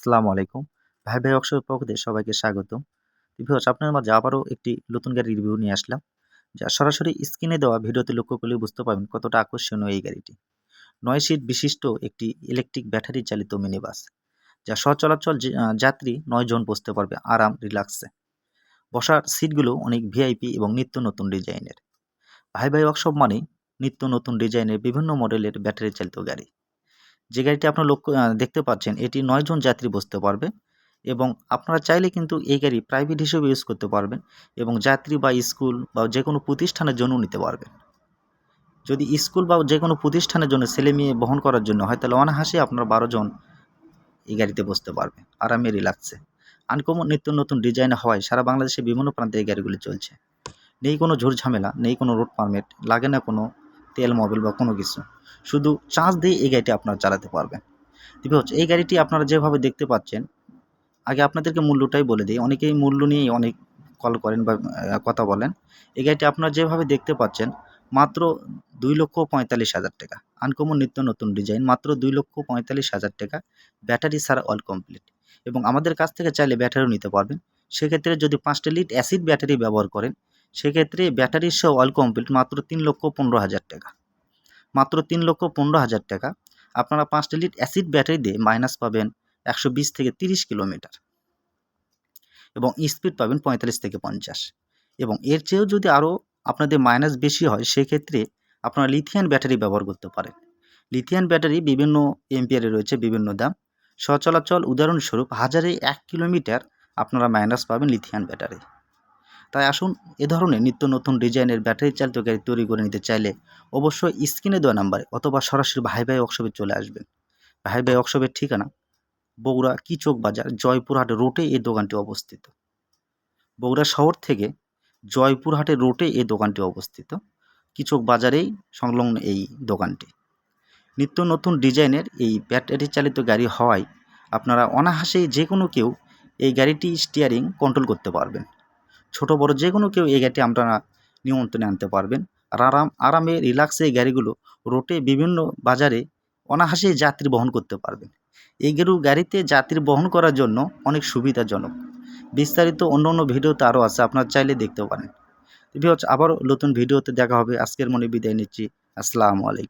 আসসালামু আলাইকুম। ভাই ভাই অক্ষয়ের পক্ষ সবাইকে স্বাগত। ভিউয়ার্স, আপনার মাঝে আবারও একটি নতুন গাড়ির রিভিউ নিয়ে আসলাম, যা সরাসরি স্ক্রিনে দেওয়া ভিডিওতে লক্ষ্য করলে বুঝতে পারবেন কতটা আকর্ষণীয় এই গাড়িটি। নয় সিট বিশিষ্ট একটি ইলেকট্রিক ব্যাটারি চালিত মিনি বাস যা সচলাচল যাত্রী নয় জন বসতে পারবে আরাম রিল্যাক্সে বসার সিটগুলো অনেক ভিআইপি এবং নিত্য নতুন ডিজাইনের। ভাই ভাই ওয়ার্কশপ মানে নিত্য নতুন ডিজাইনের বিভিন্ন মডেলের ব্যাটারি চালিত গাড়ি। যে গাড়িটি আপনার লক্ষ্য দেখতে পাচ্ছেন, এটি নয় জন যাত্রী বসতে পারবে এবং আপনারা চাইলে কিন্তু এই গাড়ি প্রাইভেট হিসেবে ইউজ করতে পারবেন এবং যাত্রী বা স্কুল বা যে কোনো প্রতিষ্ঠানের জন্য নিতে পারবেন। যদি স্কুল বা যে কোনো প্রতিষ্ঠানের জন্য ছেলে মেয়ে বহন করার জন্য হয়, তাহলে অনাহাসে আপনার বারো জন এই গাড়িতে বসতে পারবে। আরামে রিল্যাক্সে আনকমন নিত্য নতুন ডিজাইন হওয়ায় সারা বাংলাদেশে বিভিন্ন প্রান্তে এই গাড়িগুলি চলছে। নেই কোনো ঝুট ঝামেলা নেই কোনো রোড পারমিট লাগে না কোনো তেল মোবিল বা কোনো কিছু। শুধু চার্জ দিয়ে এই গাড়িটি আপনারা চালাতে পারবেন। তবে হচ্ছে এই গাড়িটি আপনারা যেভাবে দেখতে পাচ্ছেন, আগে আপনাদেরকে মূল্যটাই বলে দিই। অনেকেই মূল্য নিয়েই অনেক কল করেন বা কথা বলেন। এই গাড়িটি আপনারা যেভাবে দেখতে পাচ্ছেন, মাত্র দুই লক্ষ পঁয়তাল্লিশ হাজার টাকা। আনকমন নিত্য নতুন ডিজাইন মাত্র দুই লক্ষ পঁয়তাল্লিশ হাজার টাকা। ব্যাটারি ছাড়া অল কমপ্লিট এবং আমাদের কাছ থেকে চাইলে ব্যাটারিও নিতে পারবেন। সেক্ষেত্রে যদি পাঁচটা লিট অ্যাসিড ব্যাটারি ব্যবহার করেন সেক্ষেত্রে ব্যাটারি সহ অল কমপ্লিট, মাত্র তিন লক্ষ পনেরো হাজার টাকা। মাত্র তিন লক্ষ পনেরো হাজার টাকা। আপনারা পাঁচটা লিট অ্যাসিড ব্যাটারি দিয়ে মাইনাস পাবেন একশো বিশ থেকে তিরিশ কিলোমিটার এবং স্পিড পাবেন পঁয়তাল্লিশ থেকে পঞ্চাশ। এবং এর চেয়েও যদি আরও আপনাদের মাইনাস বেশি হয়, সেক্ষেত্রে আপনারা লিথিয়ান ব্যাটারি ব্যবহার করতে পারেন। লিথিয়ান ব্যাটারি বিভিন্ন এমপিয়ারে রয়েছে, বিভিন্ন দাম। সচলাচল উদাহরণস্বরূপ হাজারে এক কিলোমিটার আপনারা মাইনাস পাবেন লিথিয়ান ব্যাটারি। তাই আসুন এ ধরনের নিত্য নতুন ডিজাইনের ব্যাটারি চালিত গাড়ি তৈরি করে নিতে চাইলে অবশ্যই স্ক্রিনে দেওয়া নাম্বারে অথবা সরাসরি ভাই ভাই ওয়ার্কশপে চলে আসবেন। ভাই ভাই ওয়ার্কশপের ঠিকানা বগুড়া কিচক বাজার, জয়পুরহাট রোডে এই দোকানটি অবস্থিত। বগুড়া শহর থেকে জয়পুরহাটের রোডে এই দোকানটি অবস্থিত। কিচক বাজারেই সংলগ্ন এই দোকানটি। নিত্য নতুন ডিজাইনের এই ব্যাটারি চালিত গাড়ি হওয়ায় আপনারা অনাহাসেই যে কোনো কেউ এই গাড়িটি স্টিয়ারিং কন্ট্রোল করতে পারবেন। ছোট বড় যে কোনো কেউ এই গাড়িটি আপনারা নিয়ন্ত্রণে আনতে পারবেন। আর আরাম, আরামে রিল্যাক্সে এই গাড়িগুলো রোটে বিভিন্ন বাজারে অনাহাসেই যাত্রী বহন করতে পারবেন। এই গেরু, গাড়িতে যাত্রী বহন করার জন্য অনেক সুবিধাজনক। বিস্তারিত অন্য অন্য ভিডিওতে আরও আছে, আপনারা চাইলে দেখতে পারেন। আবারও নতুন ভিডিওতে দেখা হবে। আজকের মনে বিদায় নিচ্ছি। আসসালামু আলাইকুম।